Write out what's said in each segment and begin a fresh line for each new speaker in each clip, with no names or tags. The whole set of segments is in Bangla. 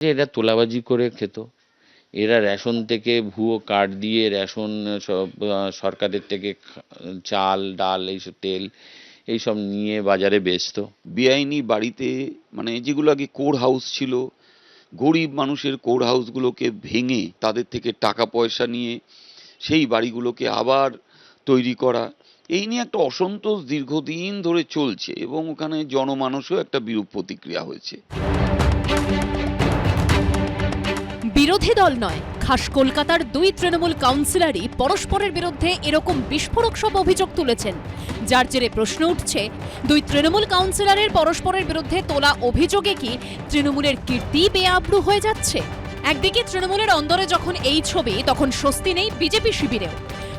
এরা তোলাবাজি করে খেত। এরা রেশন থেকে ভুয়ো কার্ড দিয়ে রেশন, সব সরকারের থেকে চাল, ডাল, এইসব তেল, এইসব নিয়ে বাজারে বেচতো।
বেআইনি বাড়িতে মানে যেগুলো আগে কোর হাউস ছিল, গরিব মানুষের কোর হাউসগুলোকে ভেঙে তাদের থেকে টাকা পয়সা নিয়ে সেই বাড়িগুলোকে আবার তৈরি করা, এই নিয়ে একটা অসন্তোষ দীর্ঘদিন ধরে চলছে এবং ওখানে জনমানসও একটা বিরূপ প্রতিক্রিয়া হয়েছে।
বিরোধী দল নয়। খাস কলকাতার দুই তৃণমূল কাউন্সিলরই পরস্পরের বিরুদ্ধে এরকম বিস্ফোরক সব অভিযোগ তুলেছেন। যার জেরে প্রশ্ন উঠছে, দুই তৃণমূল কাউন্সিলরের পরস্পরের বিরুদ্ধে তোলা অভিযোগে কি তৃণমূলের কীর্তি বেআব্রু হয়ে যাচ্ছে? একদিকে তৃণমূলের অন্দরে যখন এই ছবি, তখন স্বস্তি নেই বিজেপি শিবিরেও।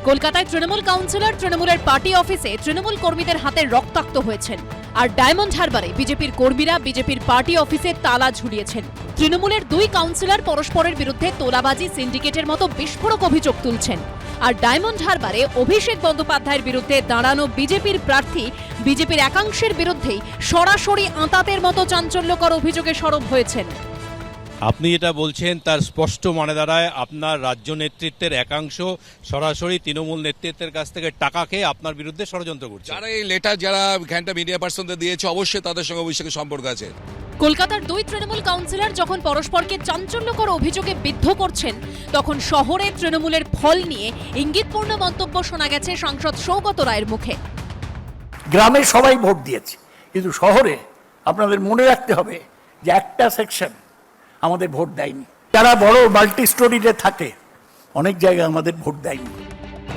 কলকাতায় তৃণমূল কাউন্সিলর তৃণমূলের পার্টি অফিসে তৃণমূল কর্মীদের হাতে রক্তাক্ত হয়েছেন। আর ডায়মন্ড হারবারে বিজেপির কর্মীরা বিজেপির পার্টি অফিসে তালা ঝুলিয়েছেন। তৃণমূলের দুই কাউন্সিলর পরস্পরের বিরুদ্ধে তোলাবাজি সিন্ডিকেটের মতো বিস্ফোরক অভিযোগ তুলছেন। আর ডায়মন্ড হারবারে অভিষেক বন্দ্যোপাধ্যায়ের বিরুদ্ধে দাঁড়ানো বিজেপির প্রার্থী বিজেপির একাংশের বিরুদ্ধেই সরাসরি আঁতাতের মতো চাঞ্চল্যকর অভিযোগে সরব হয়েছেন।
আপনি যেটা বলছেন তার স্পষ্ট মানে দাঁড়ায় আপনার রাজ্য নেতৃত্বের একাংশ সরাসরি তৃণমূল নেতৃত্বের কাছ থেকে টাকা খেয়ে আপনার বিরুদ্ধে ষড়যন্ত্র করছে।
যারা এই লেটার যারা ঘ্যানটা মিডিয়া পার্সনদের দিয়েছে অবশ্যই তাদের সঙ্গে অভিষেকের সম্পর্ক আছে।
কলকাতার দুই তৃণমূল কাউন্সিলর যখন পরস্পরকে চাঞ্চল্যকর অভিযোগে বিদ্ধ করছেন তখন শহরে তৃণমূলের ফল নিয়ে ইঙ্গিতপূর্ণ মন্তব্য শোনা গেছে সাংসদ সৌগত রায়ের মুখে।
গ্রামে সবাই ভোট দিয়েছে কিন্তু শহরে আপনাদের মনে রাখতে হবে যে একটা সেকশন আমাদের ভোট দেয়নি। যারা বড় মাল্টি স্টোরিতে থাকে অনেক জায়গায় আমাদের ভোট দেয়নি।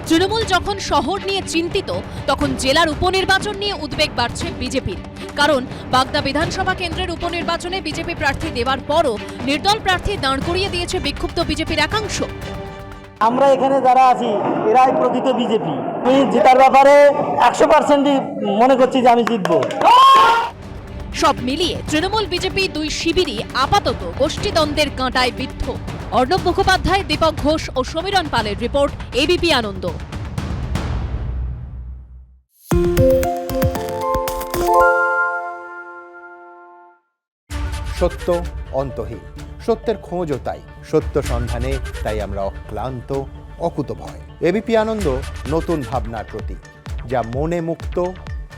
তৃণমূল যখন শহর নিয়ে চিন্তিত তখন জেলার উপনির্বাচন নিয়ে উদ্বেগ বাড়ছে বিজেপির। কারণ বাগদা বিধানসভা কেন্দ্রের উপনির্বাচনে বিজেপি প্রার্থী দেওয়ার পরও নির্দল প্রার্থী দাঁড় করিয়ে দিয়েছে বিক্ষুব্ধ বিজেপির একাংশ।
আমরা এখানে যারা আছি এরাই প্রকৃত বিজেপি। আমি জেতার ব্যাপারে একশো পার্সেন্টই মনে করছি যে আমি জিতবো।
সব মিলিয়ে তৃণমূল বিজেপি দুই শিবিরই আপাতত গোষ্ঠীদ্বন্দ্বের কাঁটায় বিদ্ধ অর্ণব মুখোপাধ্যায়, দীপক ঘোষ ও সমীরণ পালের রিপোর্ট, এবিপি আনন্দ।
সত্য অন্তহীন। সত্যের খোঁজও তাই। সত্য সন্ধানে তাই আমরা অক্লান্ত, অকুতভয়। এবিপি আনন্দ, নতুন ভাবনার প্রতীক, যা মনে মুক্ত